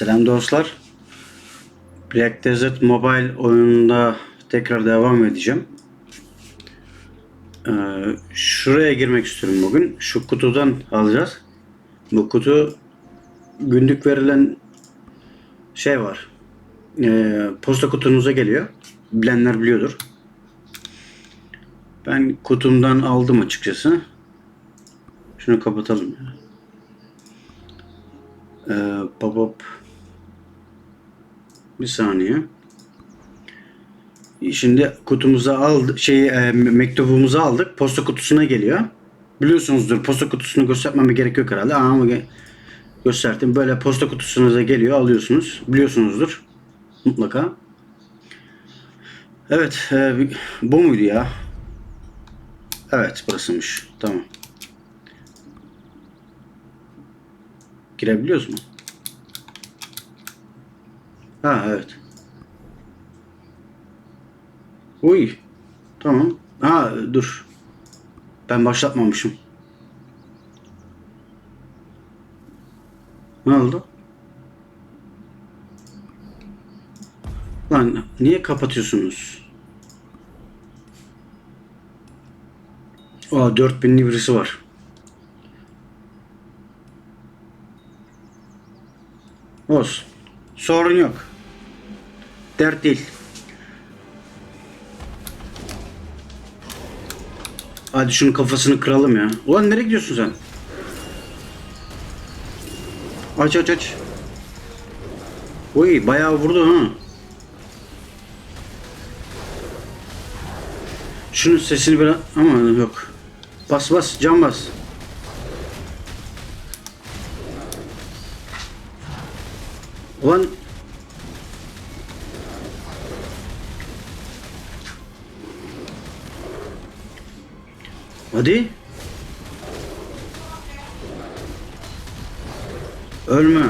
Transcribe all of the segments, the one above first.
Selam dostlar. Black Desert Mobile oyununda tekrar devam edeceğim. Ee, şuraya girmek istiyorum bugün. Şu kutudan alacağız. Bu kutu günlük verilen şey var. Ee, posta kutunuza geliyor. Bilenler biliyordur. Ben kutumdan aldım açıkçası. Şunu kapatalım. Ee, pop-up bir saniye. Şimdi kutumuza aldık, şey e, mektubumuzu aldık. Posta kutusuna geliyor. Biliyorsunuzdur posta kutusunu göstermeme gerek yok herhalde ama gösterdim. Böyle posta kutusunuza geliyor alıyorsunuz. Biliyorsunuzdur mutlaka. Evet e, bu muydu ya? Evet burasıymış. Tamam. Girebiliyoruz mu? Ha evet. Uy. Tamam. Ha dur. Ben başlatmamışım. Ne oldu? Lan niye kapatıyorsunuz? Aa 4000'li birisi var. Olsun. Sorun yok. Dert değil. Hadi şunun kafasını kıralım ya. Ulan nereye gidiyorsun sen? Aç aç aç. Oy bayağı vurdu ha. Şunun sesini biraz ama yok. Bas bas cam bas. Ulan Hadi. Ölme.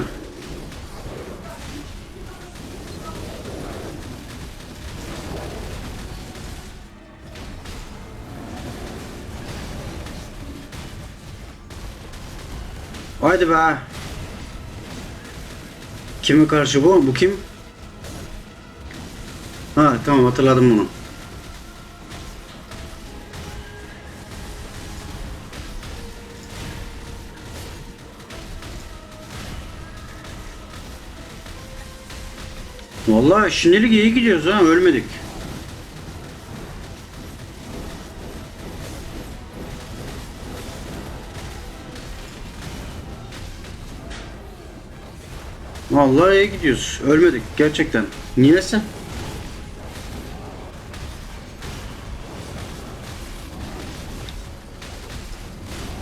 Haydi be. Kime karşı bu? Bu kim? Ha tamam hatırladım bunu. Vallahi şimdilik iyi gidiyoruz ha ölmedik. Vallahi iyi gidiyoruz. Ölmedik gerçekten. Niyeyse?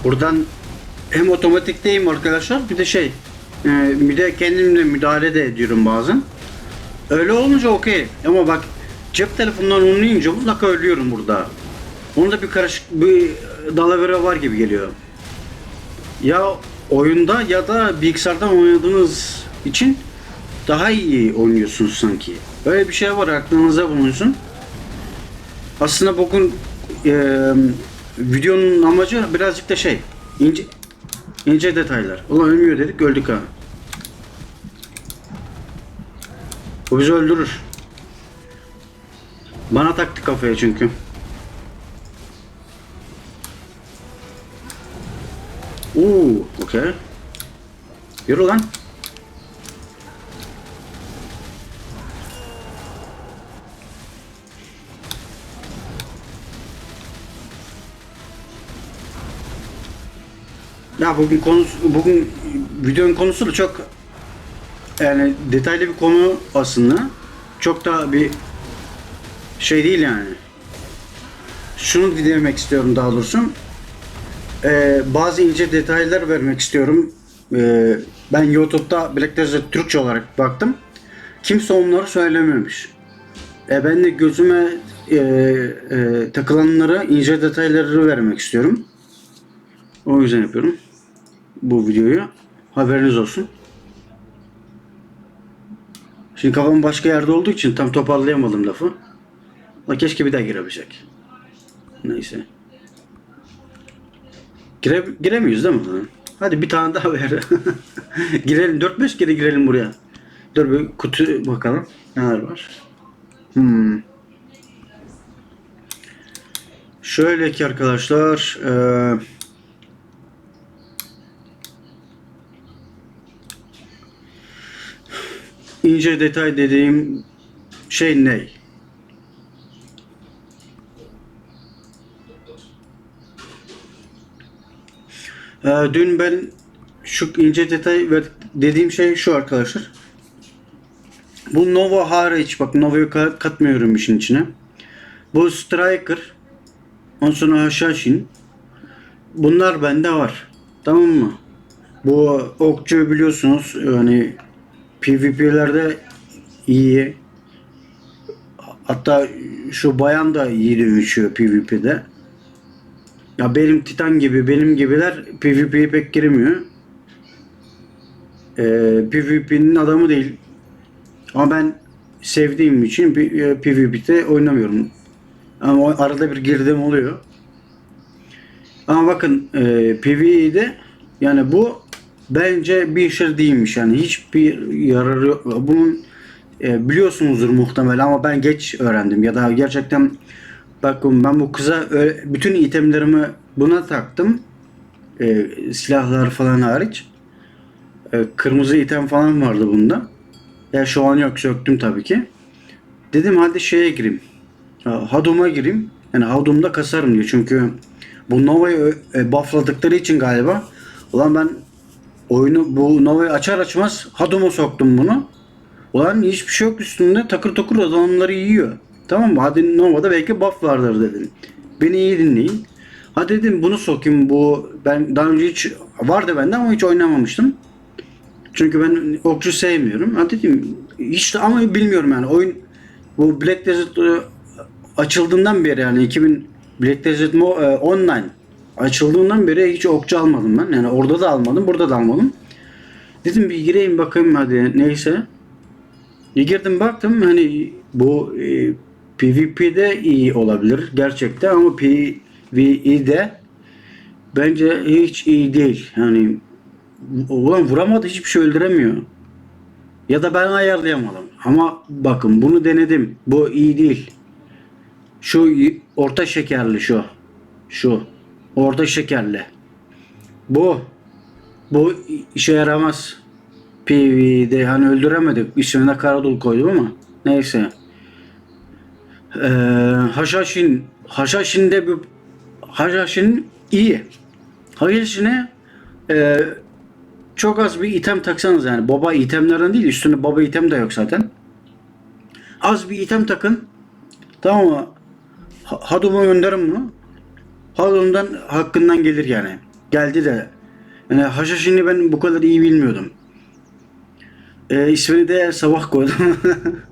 Buradan hem otomatikteyim arkadaşlar bir de şey e, bir de kendimle müdahale de ediyorum bazen. Öyle olunca okey ama bak cep telefonundan oynayınca mutlaka ölüyorum burada. Onda bir karışık bir dalavere var gibi geliyor. Ya oyunda ya da bilgisayardan oynadığınız için daha iyi oynuyorsunuz sanki. Öyle bir şey var aklınıza bulunsun. Aslında bugün e, videonun amacı birazcık da şey ince ince detaylar. Ulan ölmüyor dedik öldük ha. Bu bizi öldürür. Bana taktı kafaya çünkü. Uuu, okey. Yürü lan. Ya bugün konusu, bugün videonun konusu da çok yani detaylı bir konu aslında. Çok da bir şey değil yani. Şunu demek istiyorum daha doğrusu. Ee, bazı ince detaylar vermek istiyorum. Ee, ben YouTube'da Black Desert Türkçe olarak baktım. Kimse onları söylememiş. E, ben de gözüme e, e, takılanlara ince detayları vermek istiyorum. O yüzden yapıyorum bu videoyu. Haberiniz olsun. Şimdi kafam başka yerde olduğu için tam toparlayamadım lafı. La keşke bir daha girebilecek. Neyse. Gire, giremiyoruz değil mi? Hadi bir tane daha ver. girelim. 4-5 kere girelim buraya. Dur bir kutu bakalım. Neler var? Hmm. Şöyle ki arkadaşlar eee ince detay dediğim şey ne? Ee, dün ben şu ince detay ver- dediğim şey şu arkadaşlar. Bu Nova hariç bak Nova'yı ka- katmıyorum işin içine. Bu Striker ondan sonra Hashashin bunlar bende var. Tamam mı? Bu okçu biliyorsunuz yani PvP'lerde iyi. Hatta şu bayan da iyi dövüşüyor PvP'de. Ya benim Titan gibi benim gibiler PvP'ye pek girmiyor. Ee, PvP'nin adamı değil. Ama ben sevdiğim için P- e, PvP'de oynamıyorum. Ama arada bir girdim oluyor. Ama bakın e, PvE'de yani bu bence bir şey değilmiş yani hiçbir yararı yok. Bunun e, biliyorsunuzdur muhtemelen ama ben geç öğrendim ya da gerçekten bakın ben bu kıza ö- bütün itemlerimi buna taktım. E, silahlar falan hariç. E, kırmızı item falan vardı bunda. Ya şu an yok söktüm tabii ki. Dedim hadi şeye gireyim. Ha, Hadum'a gireyim. Yani Hadum'da kasarım diyor. Çünkü bu Nova'yı e, buffladıkları için galiba. Ulan ben oyunu bu Nova'yı açar açmaz Hadum'a soktum bunu. Ulan hiçbir şey yok üstünde. Takır takır adamları yiyor. Tamam mı? Hadi Nova'da belki buff vardır dedim. Beni iyi dinleyin. Hadi dedim bunu sokayım. Bu ben daha önce hiç vardı bende ama hiç oynamamıştım. Çünkü ben okçu sevmiyorum. Ha dedim hiç de ama bilmiyorum yani oyun bu Black Desert e, açıldığından beri yani 2000 Black Desert Mo, e, Online açıldığından beri hiç okçu almadım ben. Yani orada da almadım, burada da almadım. Dedim bir gireyim bakayım hadi neyse. Bir girdim baktım hani bu e, PvP'de iyi olabilir gerçekten ama PvE'de bence hiç iyi değil. Yani ulan vuramadı hiçbir şey öldüremiyor. Ya da ben ayarlayamadım. Ama bakın bunu denedim. Bu iyi değil. Şu orta şekerli şu. Şu. Orta şekerli. Bu. Bu işe yaramaz. PvE'de hani öldüremedik. İsmine Karadul koydum ama. Neyse. Ee, Haşhaşin. Haşhaşin'de bir Haşhaşin iyi. Haşhaşin'e e, çok az bir item taksanız yani baba itemlerden değil üstünde baba item de yok zaten. Az bir item takın. Tamam mı? Ha- Hadum'a gönderin bunu. Hadum'dan hakkından gelir yani. Geldi de. Yani Haşhaşin'i ben bu kadar iyi bilmiyordum. Ee, ismini de sabah koydum.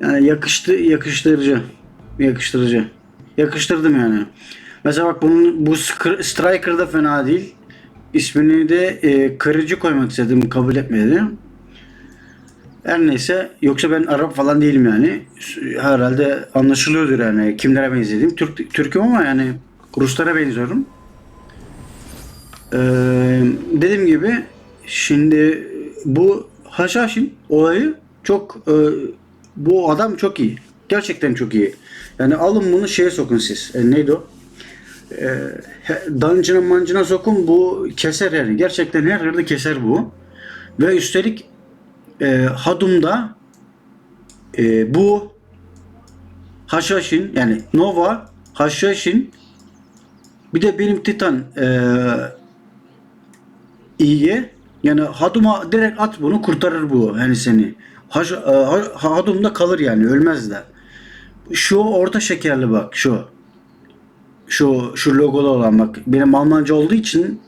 yani yakıştı, yakıştırıcı. Yakıştırıcı. Yakıştırdım yani. Mesela bak bunun bu Striker da fena değil. İsmini de e, kırıcı koymak istedim kabul etmedi. Her neyse yoksa ben Arap falan değilim yani. Herhalde anlaşılıyordur yani kimlere benzediğim. Türk Türk'üm ama yani Ruslara benziyorum. Ee, dediğim gibi şimdi bu Haşhaşin olayı çok e, bu adam çok iyi. Gerçekten çok iyi. Yani alın bunu şeye sokun siz. E, neydi o? e, dancına mancına sokun bu keser yani. Gerçekten her yerde keser bu. Ve üstelik e, Hadum'da e, bu Haşhaşin yani Nova Haşhaşin bir de benim Titan e, iyi yani Hadum'a direkt at bunu kurtarır bu yani seni. Haş, e, Ha- Hadum'da kalır yani ölmez de. Şu orta şekerli bak şu şu şu logolu olan bak benim Almanca olduğu için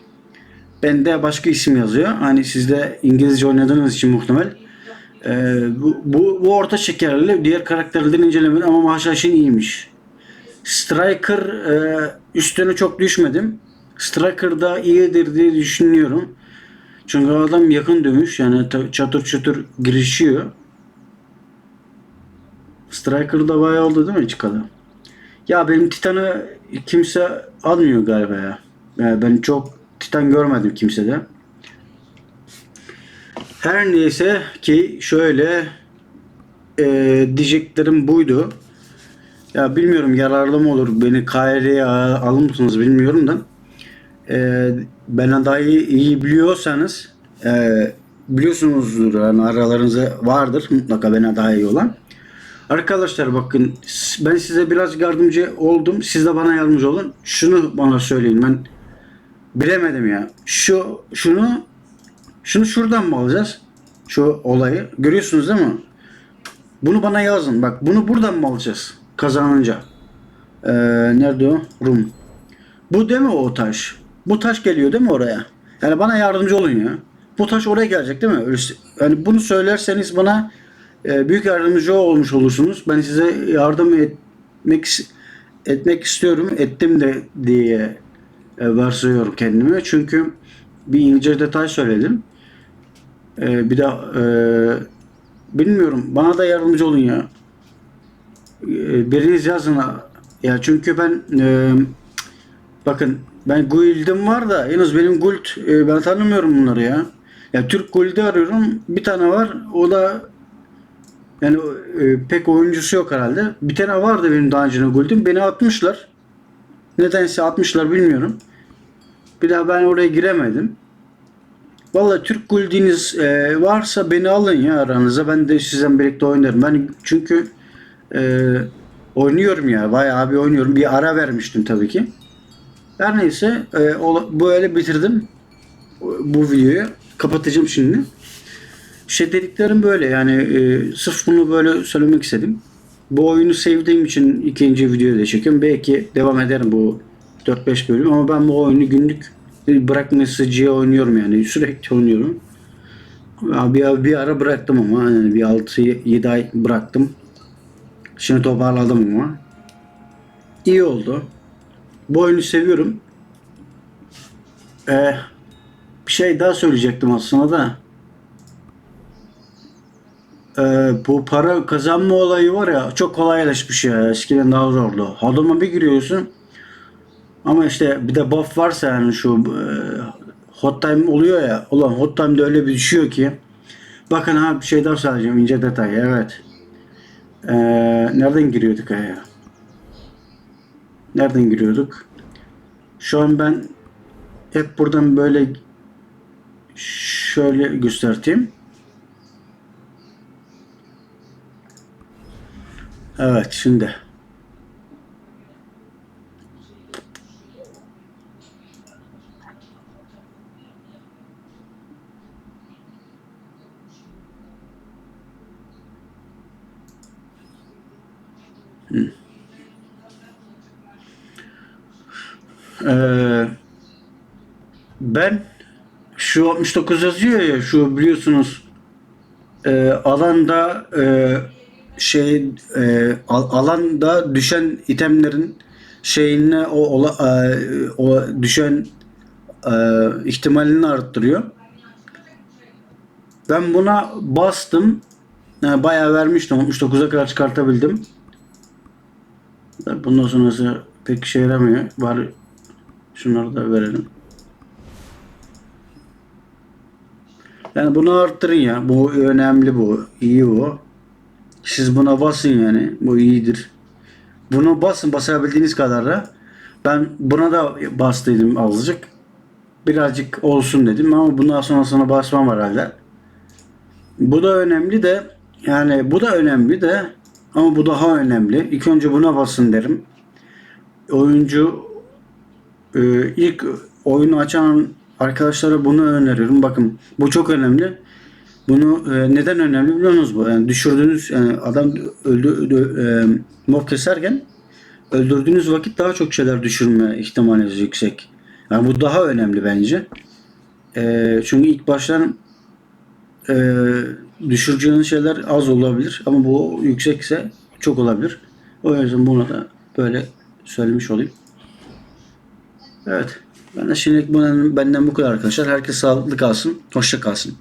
bende başka isim yazıyor. Hani sizde İngilizce oynadığınız için muhtemel. Ee, bu, bu, bu orta şekerli diğer karakterlerden incelemedim ama Maşaşin iyiymiş. Striker e, üstüne çok düşmedim. Striker da iyidir diye düşünüyorum. Çünkü adam yakın dövüş yani çatır çatır girişiyor. Striker da bayağı oldu değil mi çıkalı? Ya benim Titan'ı kimse almıyor galiba ya. Yani ben çok Titan görmedim kimsede. Her neyse ki şöyle e, diyeceklerim buydu. Ya bilmiyorum yararlı mı olur beni KR'ye alır mısınız bilmiyorum da e, benden daha iyi, iyi biliyorsanız e, biliyorsunuzdur yani aralarınızda vardır mutlaka bana daha iyi olan. Arkadaşlar bakın ben size biraz yardımcı oldum. Siz de bana yardımcı olun. Şunu bana söyleyin. Ben bilemedim ya. Şu şunu şunu şuradan mı alacağız? Şu olayı. Görüyorsunuz değil mi? Bunu bana yazın. Bak bunu buradan mı alacağız? Kazanınca. Ee, nerede o? Rum. Bu değil mi o taş? Bu taş geliyor değil mi oraya? Yani bana yardımcı olun ya. Bu taş oraya gelecek değil mi? Yani bunu söylerseniz bana e, büyük yardımcı olmuş olursunuz. Ben size yardım etmek etmek istiyorum. Ettim de diye e, varsayıyorum kendime. Çünkü bir ince detay söyledim. E, bir de e, bilmiyorum. Bana da yardımcı olun ya. E, biriniz yazın. Ya çünkü ben e, bakın ben Guild'im var da yalnız benim Guild e, ben tanımıyorum bunları ya. Ya Türk Guild'i arıyorum. Bir tane var. O da yani e, pek oyuncusu yok herhalde. Bir tane vardı benim daha önce Guild'im. Beni atmışlar. Nedense atmışlar bilmiyorum. Bir daha ben oraya giremedim. Vallahi Türk Guild'iniz e, varsa beni alın ya aranıza. Ben de sizden birlikte oynarım. Ben çünkü e, oynuyorum ya. Bayağı bir oynuyorum. Bir ara vermiştim tabii ki. Her neyse e, böyle bitirdim bu videoyu. Kapatacağım şimdi. Şey dediklerim böyle yani e, sırf bunu böyle söylemek istedim. Bu oyunu sevdiğim için ikinci videoyu da çekiyorum. Belki devam ederim bu 4-5 bölüm ama ben bu oyunu günlük bırakmasıcıya oynuyorum yani sürekli oynuyorum. Bir, bir ara bıraktım ama yani bir 6-7 ay bıraktım. Şimdi toparladım ama. İyi oldu. Bu oyunu seviyorum. Ee, bir şey daha söyleyecektim aslında da. Ee, bu para kazanma olayı var ya çok kolaylaşmış ya. Eskiden daha zordu. Adama bir giriyorsun. Ama işte bir de buff varsa yani şu e, hot time oluyor ya. Ulan hot time'de öyle bir düşüyor ki. Bakın ha bir şey daha söyleyeceğim ince detay. Evet. Ee, nereden giriyorduk ya? Nereden giriyorduk? Şu an ben hep buradan böyle şöyle göstereyim. Evet şimdi. Hı. Ee, ben şu 69 yazıyor ya şu biliyorsunuz e, alanda e, şey e, al- alanda düşen itemlerin şeyine o ola, e, o düşen e, ihtimalini arttırıyor. Ben buna bastım. Yani bayağı vermiştim. 69'a kadar çıkartabildim. Bundan sonrası pek işe yaramıyor. Bari şunları da verelim. Yani bunu arttırın ya. Bu önemli bu. İyi bu. Siz buna basın yani. Bu iyidir. Bunu basın basabildiğiniz kadarla. Ben buna da bastıydım azıcık. Birazcık olsun dedim ama bundan sonrasına basmam herhalde. Bu da önemli de yani bu da önemli de ama bu daha önemli. İlk önce buna basın derim. Oyuncu e, ilk oyunu açan arkadaşlara bunu öneriyorum. Bakın bu çok önemli. Bunu e, neden önemli biliyor musunuz bu? Yani düşürdüğünüz yani adam öldü, öldü e, mob keserken öldürdüğünüz vakit daha çok şeyler düşürme ihtimaliniz yüksek. Yani bu daha önemli bence. E, çünkü ilk baştan e, düşüreceğiniz şeyler az olabilir ama bu yüksekse çok olabilir. O yüzden bunu da böyle söylemiş olayım. Evet. Ben de şimdi benden, benden bu kadar arkadaşlar. Herkes sağlıklı kalsın. Hoşça kalsın.